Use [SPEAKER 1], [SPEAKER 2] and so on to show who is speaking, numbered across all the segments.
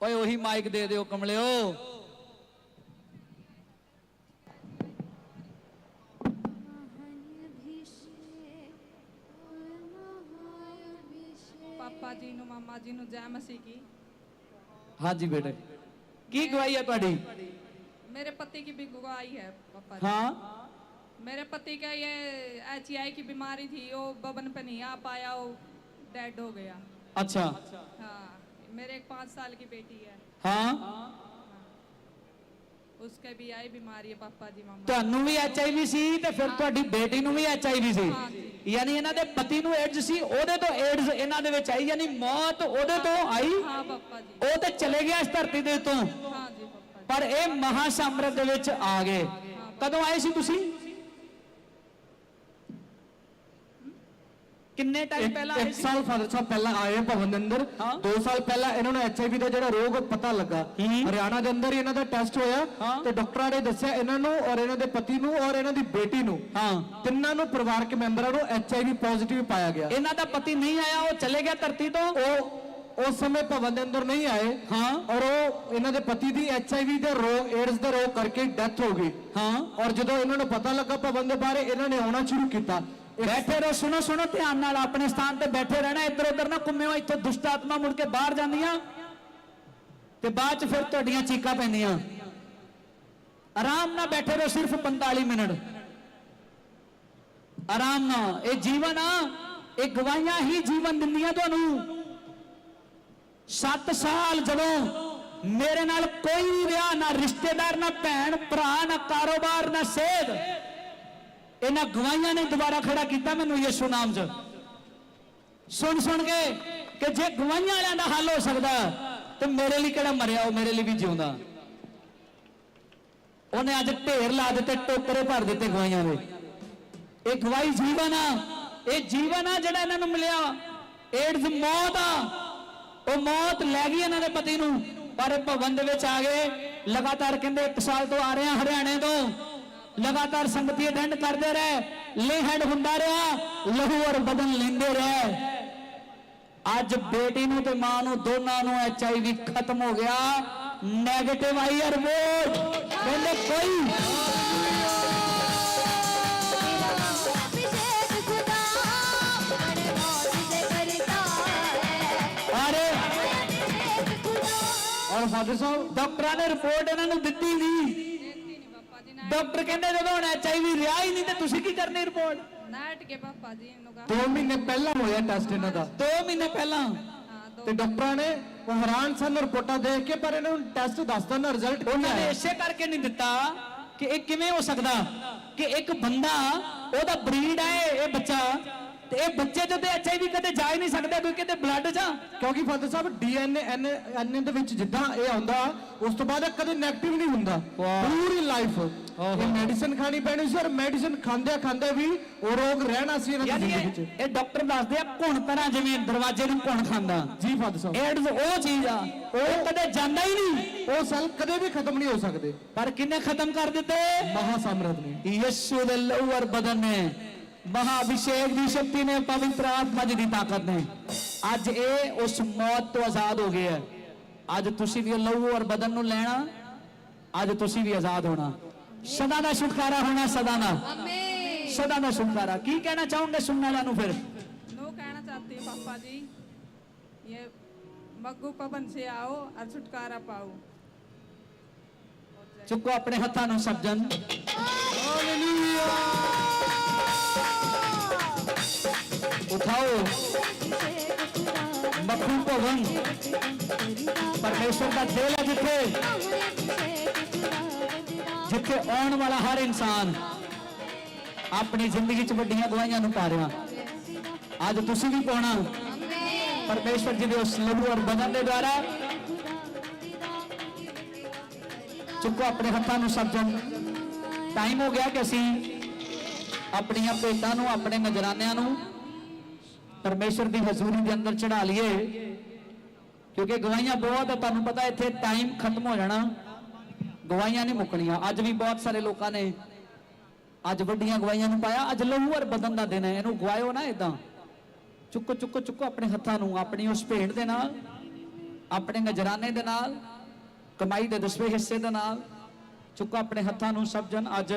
[SPEAKER 1] ਓਏ ਉਹੀ ਮਾਈਕ ਦੇ ਦਿਓ ਕਮਲਿਓ
[SPEAKER 2] ਪਾਪਾ ਜੀ ਨੂੰ ਮਾਮਾ ਜੀ ਨੂੰ ਜੈ ਮਸੀਹ ਕੀ
[SPEAKER 1] ਹਾਂਜੀ ਬੇਟੇ ਕੀ ਗਵਾਹੀ ਹੈ ਤੁਹਾਡੀ
[SPEAKER 2] मेरे पति की भी गवाही है पापा जी
[SPEAKER 1] ਹਾਂ
[SPEAKER 2] मेरे पति का ये एच की बीमारी थी वो बबन पे नहीं आ पाया वो डेड हो गया
[SPEAKER 1] ਅੱਛਾ
[SPEAKER 2] हाँ मेरे एक पाँच साल की बेटी है
[SPEAKER 1] ਹਾਂ
[SPEAKER 2] उसके भी आई बीमारी है पापा जी मामा
[SPEAKER 1] ਤੁਹਾਨੂੰ ਵੀ ਐਚਆਈਵੀ ਸੀ ਤੇ ਫਿਰ ਤੁਹਾਡੀ ਬੇਟੀ ਨੂੰ ਵੀ ਐਚਆਈਵੀ ਸੀ
[SPEAKER 2] ਹਾਂਜੀ।
[SPEAKER 1] ਯਾਨੀ ਇਹਨਾਂ ਦੇ ਪਤੀ ਨੂੰ ਏਡਜ਼ ਸੀ ਉਹਦੇ ਤੋਂ ਏਡਜ਼ ਇਹਨਾਂ ਦੇ ਵਿੱਚ ਆਈ ਯਾਨੀ ਮੌਤ ਉਹਦੇ ਤੋਂ ਆਈ
[SPEAKER 2] हाँ पापा जी
[SPEAKER 1] ਉਹ ਤੇ ਚਲੇ ਗਿਆ ਇਸ ਧਰਤੀ ਦੇ ਉੱਤੋਂ
[SPEAKER 2] हाँ जी पापा जी
[SPEAKER 1] ਪਰ ਇਹ ਮਹਾ ਸਾਮਰਾਜ ਦੇ ਵਿੱਚ ਆ ਗਏ ਕਦੋਂ ਆਏ ਸੀ ਤੁਸੀਂ ਕਿੰਨੇ ਟਾਈਮ ਪਹਿਲਾਂ ਆਏ
[SPEAKER 3] ਇੱਕ
[SPEAKER 1] ਸੀ?
[SPEAKER 3] ਸਾਲ ਫਾਦਰ ਸਾਹਿਬ ਪਹਿਲਾਂ ਆਏ ਭਵਨ ਦੇ ਅੰਦਰ
[SPEAKER 1] ਹਾਂ।
[SPEAKER 3] 2 ਸਾਲ ਪਹਿਲਾਂ ਇਹਨਾਂ ਨੂੰ ਐਚਆਈਵੀ ਦਾ ਜਿਹੜਾ ਰੋਗ ਪਤਾ ਲੱਗਾ।
[SPEAKER 1] ਹੂੰ।
[SPEAKER 3] ਹਰਿਆਣਾ ਦੇ ਅੰਦਰ ਹੀ ਇਹਨਾਂ ਦਾ ਟੈਸਟ ਹੋਇਆ
[SPEAKER 1] ਹਾਂ।
[SPEAKER 3] ਤੇ ਡਾਕਟਰਾਂ ਨੇ ਦੱਸਿਆ ਇਹਨਾਂ ਨੂੰ ਔਰ ਇਹਨਾਂ ਦੇ ਪਤੀ ਨੂੰ ਔਰ ਇਹਨਾਂ ਦੀ ਬੇਟੀ ਨੂੰ।
[SPEAKER 1] ਹਾਂ।
[SPEAKER 3] ਤਿੰਨਾਂ ਨੂੰ ਪਰਿਵਾਰਕ ਮੈਂਬਰਾਂ ਨੂੰ ਐਚਆਈਵੀ ਪੋਜ਼ਿਟਿਵ ਪਾਇਆ ਗਿਆ।
[SPEAKER 1] ਇਹਨਾਂ ਦਾ ਪਤੀ ਨਹੀਂ ਆਇਆ ਉਹ ਚਲੇ ਗਿਆ ਧਰਤੀ ਤੋਂ?
[SPEAKER 3] ਉਹ ਉਸ ਸਮੇਂ ਭਵਨ ਦੇ ਅੰਦਰ ਨਹੀਂ ਆਏ।
[SPEAKER 1] ਹਾਂ।
[SPEAKER 3] ਔਰ ਉਹ ਇਹਨਾਂ ਦੇ ਪਤੀ ਦੀ ਐਚਆਈਵੀ ਦੇ ਰੋਗ ਏਡਸ ਦੇ ਰੋਗ ਕਰਕੇ ਡੈਥ ਹੋ ਗਈ।
[SPEAKER 1] ਹਾਂ।
[SPEAKER 3] ਔਰ ਜਦੋਂ ਇਹਨਾਂ ਨੂੰ ਪਤਾ ਲੱਗਾ ਭਵਨ ਦੇ ਬਾਰੇ ਇਹਨਾਂ ਨੇ ਆਉਣਾ ਸ਼ੁਰੂ ਕੀਤਾ।
[SPEAKER 1] ਬੈਠੇ ਰਹੋ, ਸੁਣੋ ਸੁਣੋ, ਧਿਆਨ ਨਾਲ, ਆਪਣੇ ਸਥਾਨ ਤੇ ਬੈਠੇ ਰਹਿਣਾ, ਇੱਧਰ ਉੱਧਰ ਨਾ ਘੁੰਮਿਓ, ਇੱਥੋਂ ਦੁਸ਼ਟ ਆਤਮਾ ਮੁੜ ਕੇ ਬਾਹਰ ਜਾਂਦੀਆਂ ਤੇ ਬਾਅਦ ਚ ਫਿਰ ਤੁਹਾਡੀਆਂ ਚੀਕਾਂ ਪੈਂਦੀਆਂ। ਆਰਾਮ ਨਾਲ ਬੈਠੇ ਰਹੋ, ਸਿਰਫ 45 ਮਿੰਟ। ਆਰਾਮ ਨਾਲ, ਇਹ ਜੀਵਨ ਆ, ਇਹ ਗਵਾਈਆਂ ਹੀ ਜੀਵਨ ਦਿੰਦੀਆਂ ਤੁਹਾਨੂੰ। 7 ਸਾਲ ਜਦੋਂ ਮੇਰੇ ਨਾਲ ਕੋਈ ਵੀ ਰਿਹਾ ਨਾ ਰਿਸ਼ਤੇਦਾਰ, ਨਾ ਭੈਣ, ਭਰਾ, ਨਾ ਕਾਰੋਬਾਰ, ਨਾ ਸੇਧ ਇਹਨਾਂ ਗਵਾਈਆਂ ਨੇ ਦੁਬਾਰਾ ਖੜਾ ਕੀਤਾ ਮੈਨੂੰ ਯਿਸੂ ਨਾਮ 'ਚ। ਸੁਣ ਸੁਣ ਕੇ ਕਿ ਜੇ ਗਵਾਈਆਂ ਵਾਲਿਆਂ ਦਾ ਹੱਲ ਹੋ ਸਕਦਾ, ਤੇ ਮੇਰੇ ਲਈ ਕਿਹੜਾ ਮਰਿਆ, ਉਹ ਮੇਰੇ ਲਈ ਵੀ ਜਿਉਂਦਾ। ਉਹਨੇ ਅੱਜ ਢੇਰ ਲਾ ਦਿੱਤੇ, ਟੋਕਰੇ ਭਰ ਦਿੱਤੇ ਗਵਾਈਆਂ ਦੇ। ਇਹ ਗਵਾਈ ਜੀਵਨ ਆ, ਇਹ ਜੀਵਨ ਆ ਜਿਹੜਾ ਇਹਨਾਂ ਨੂੰ ਮਿਲਿਆ। ਏਡਜ਼ ਮੌਤ ਆ। ਉਹ ਮੌਤ ਲੈ ਗਈ ਇਹਨਾਂ ਦੇ ਪਤੀ ਨੂੰ, ਪਰ ਇਹ ਭਵਨ ਦੇ ਵਿੱਚ ਆ ਗਏ। ਲਗਾਤਾਰ ਕਹਿੰਦੇ 1 ਸਾਲ ਤੋਂ ਆ ਰਹੇ ਆ ਹਰਿਆਣੇ ਤੋਂ। ਲਗਾਤਾਰ ਸੰਗਤੀ ਅਟੈਂਡ ਕਰਦੇ ਰਹੇ ਲੇ ਹੈਡ ਹੁੰਦਾ ਰਿਹਾ ਲਹੂ ਔਰ ਬਦਨ ਲੈਂਦੇ ਰਹੇ। ਅੱਜ ਬੇਟੀ ਨੂੰ ਤੇ ਮਾਂ ਨੂੰ ਦੋਨਾਂ ਨੂੰ ਐਚ ਆਈ ਵੀ ਖਤਮ ਹੋ ਗਿਆ ਨੈਗੇਟਿਵ ਆਈ ਆਰ ਵੋਟ। ਕਹਿੰਦੇ ਕੋਈ
[SPEAKER 3] ਔਰ ਫਾਦਰ ਸਾਹਿਬ
[SPEAKER 1] ਡਾਕਟਰਾਂ ਨੇ ਰਿਪੋਰਟ ਇਹਨਾਂ ਨੂੰ ਦਿੱਤੀ ਨਹੀਂ ਡਾਕਟਰ ਕਹਿੰਦੇ ਜਦੋਂ ਹੁਣ ਐਚਆਈਵੀ ਰਿਹਾ ਹੀ ਨਹੀਂ ਤੇ ਤੁਸੀਂ ਕੀ ਕਰਨੀ ਰਿਪੋਰਟ
[SPEAKER 2] ਨਾਟ ਕੇ ਪਾਪਾ ਜੀ ਇਹਨੂੰ ਕਹਾ।
[SPEAKER 3] 2 ਮਹੀਨੇ ਪਹਿਲਾਂ ਹੋਇਆ ਟੈਸਟ ਇਹਨਾਂ ਦਾ।
[SPEAKER 1] 2 ਮਹੀਨੇ ਪਹਿਲਾਂ?
[SPEAKER 3] ਤੇ ਡਾਕਟਰਾਂ ਨੇ ਉਹ ਹੈਰਾਨ ਸਨ ਰਿਪੋਰਟਾਂ ਦੇਖ ਕੇ ਪਰ ਇਹਨਾਂ ਨੂੰ ਟੈਸਟ ਦੱਸਦਾ ਨਾ ਰਿਜ਼ਲਟ
[SPEAKER 1] ਉਹਨਾਂ ਨੇ ਇਸੇ ਕਰਕੇ ਨਹੀਂ ਦਿੱਤਾ ਕਿ ਇਹ ਕਿਵੇਂ ਹੋ ਸਕਦਾ ਕਿ ਇੱਕ ਬੰਦਾ ਉਹਦਾ ਬਰੀਡ ਹੈ ਇਹ ਬੱਚਾ ਤੇ ਇਹ ਬੱਚੇ ਤੇ ਐਚਆਈਵੀ ਕਦੇ ਜਾ ਹੀ ਨਹੀਂ ਸਕਦਾ ਕੋਈ ਕਿਤੇ ਬਲੱਡ 'ਚ। ਆ।
[SPEAKER 3] ਕਿਉਂਕਿ ਫਾਦਰ ਸਾਹਿਬ ਡੀਐਨਏ ਐਨਏ ਦੇ ਵਿੱਚ ਜਿੱਦਾਂ ਇਹ ਆਉਂਦਾ ਉਸ ਤੋਂ ਬਾਅਦ ਇਹ ਕਦੇ 네ਗੇਟਿਵ ਨਹੀਂ ਹੁੰਦਾ।
[SPEAKER 1] ਵਾਹ।
[SPEAKER 3] ਪੂਰੀ ਲਾਈਫ ਇਹ ਮੈਡੀਸਿਨ ਖਾਣੀ ਪੈਣੀ ਸੀ ਔਰ ਮੈਡੀਸਿਨ ਖਾਂਦੇ ਖਾਂਦੇ ਵੀ ਉਹ ਰੋਗ ਰਹਿਣਾ ਸੀ ਇਹਨਾਂ ਦੀ
[SPEAKER 1] ਯਾਨੀ
[SPEAKER 3] ਜ਼ਿੰਦਗੀ
[SPEAKER 1] ਇਹ ਡਾਕਟਰ ਦੱਸਦੇ ਆ ਘੁਣ ਤਰ੍ਹਾਂ ਜਿਵੇਂ ਦਰਵਾਜ਼ੇ ਨੂੰ ਘੁਣ ਖਾਂਦਾ।
[SPEAKER 3] ਜੀ ਫਾਦਰ ਸਾਹਿਬ।
[SPEAKER 1] ਏਡਜ਼ ਉਹ ਚੀਜ਼ ਆ ਉਹ ਕਦੇ ਜਾਂਦਾ ਹੀ ਨਹੀਂ।
[SPEAKER 3] ਉਹ ਸੈਲ ਕਦੇ ਵੀ ਖਤਮ ਨਹੀਂ ਹੋ ਸਕਦੇ।
[SPEAKER 1] ਪਰ ਕਿੰਨੇ ਖਤਮ ਕਰ ਦਿੱਤੇ?
[SPEAKER 3] ਮਹਾ ਸਾਮਰਾਜ ਨੇ।
[SPEAKER 1] ਯਿਸੂ ਦੇ ਲਹੂ ਔਰ ਬਦਨ ਨੇ। ਮਹਾ ਅਭਿਸ਼ੇਕ ਦੀ ਸ਼ਕਤੀ ਨੇ ਪਵਿੱਤਰ ਆਤਮਾ ਜੀ ਦੀ ਤਾਕਤ ਨੇ ਅੱਜ ਇਹ ਉਸ ਮੌਤ ਤੋਂ ਆਜ਼ਾਦ ਹੋ ਗਏ ਹੈ ਅੱਜ ਤੁਸੀਂ ਵੀ ਉਹ ਲਹੂ ਔਰ ਬਦਨ ਨੂੰ ਲੈਣਾ ਅੱਜ ਤੁਸੀਂ ਵੀ ਆਜ਼ਾਦ ਹੋਣਾ ਸਦਾ ਦਾ ਛੁਟਕਾਰਾ ਹੋਣਾ ਸਦਾ ਦਾ
[SPEAKER 2] आमीन
[SPEAKER 1] ਸਦਾ ਦਾ ਛੁਟਕਾਰਾ ਕੀ ਕਹਿਣਾ ਚਾਹੋਗੇ ਸੁਣਨ ਵਾਲਿਆਂ ਨੂੰ ਫਿਰ
[SPEAKER 2] नो कहना चाहती हूँ पापा जी ये मग्गू पवन से आओ और छुटकारा पाओ
[SPEAKER 1] ਚੁੱਕੋ ਆਪਣੇ ਹੱਥਾਂ ਨੂੰ ਸਬਜਨ ਉਠਾਓ
[SPEAKER 4] अभिषेक ਉਠਾਓ
[SPEAKER 1] ਮੱਖੂ ਭਵਨ ਪਰਮੇਸ਼ਰ ਦਾ ਖੇਲ ਹੈ ਜਿੱਥੇ ਜਿੱਥੇ ਆਉਣ ਵਾਲਾ ਹਰ ਇਨਸਾਨ ਆਪਣੀ ਜ਼ਿੰਦਗੀ 'ਚ ਵੱਡੀਆਂ ਗਵਾਹੀਆਂ ਨੂੰ ਪਾ ਰਿਹਾ ਅੱਜ ਤੁਸੀਂ ਵੀ ਪਾਉਣਾ ਪਰਮੇਸ਼ਰ ਜੀ ਦੇ ਉਸ ਲਹੂ ਔਰ ਬਦਨ ਦੇ ਦੁਆਰਾ ਚੁੱਕੋ ਆਪਣੇ ਹੱਥਾਂ ਨੂੰ ਸਭ ਜਨ ਟਾਈਮ ਹੋ ਗਿਆ ਕਿ ਅਸੀਂ ਆਪਣੀਆਂ ਭੇਟਾਂ ਨੂੰ ਆਪਣੇ ਨਜ਼ਰਾਨਿਆਂ ਨੂੰ ਪਰਮੇਸ਼ਰ ਦੀ ਹਜ਼ੂਰੀ ਦੇ ਅੰਦਰ ਚੜਾ ਲਈਏ। ਕਿਉਂਕਿ ਗਵਾਹੀਆਂ ਬਹੁਤ ਆ ਤੁਹਾਨੂੰ ਪਤਾ ਇੱਥੇ ਟਾਈਮ ਖਤਮ ਹੋ ਜਾਣਾ। ਗਵਾਹੀਆਂ ਨਹੀਂ ਮੁੱਕਣੀਆਂ। ਅੱਜ ਵੀ ਬਹੁਤ ਸਾਰੇ ਲੋਕਾਂ ਨੇ ਅੱਜ ਵੱਡੀਆਂ ਗਵਾਹੀਆਂ ਨੂੰ ਪਾਇਆ। ਅੱਜ ਲਹੂ ਔਰ ਬਦਨ ਦਾ ਦਿਨ ਹੈ। ਇਹਨੂੰ ਗਵਾਇਓ ਨਾ ਇਦਾਂ ਚੁੱਕੋ ਚੁੱਕੋ ਚੁੱਕੋ ਆਪਣੇ ਹੱਥਾਂ ਨੂੰ। ਆਪਣੀ ਉਸ ਭੇਡ ਦੇ ਨਾਲ, ਆਪਣੇ ਨਜਰਾਨੇ ਦੇ ਨਾਲ, ਕਮਾਈ ਦੇ ਦਸਵੇਂ ਹਿੱਸੇ ਦੇ ਨਾਲ। ਚੁੱਕੋ ਆਪਣੇ ਹੱਥਾਂ ਨੂੰ ਸਭ ਜਨ ਅੱਜ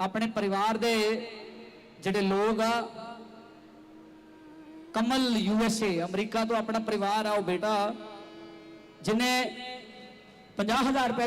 [SPEAKER 1] ਆਪਣੇ ਪਰਿਵਾਰ ਦੇ ਜਿਹੜੇ ਲੋਕ ਆ, ਕਮਲ ਯੂਐਸਏ ਅਮਰੀਕਾ ਤੋਂ ਆਪਣਾ ਪਰਿਵਾਰ ਆ, ਉਹ ਬੇਟਾ ਜਿਨੇ 50000 ਰੁਪਏ ਦੀ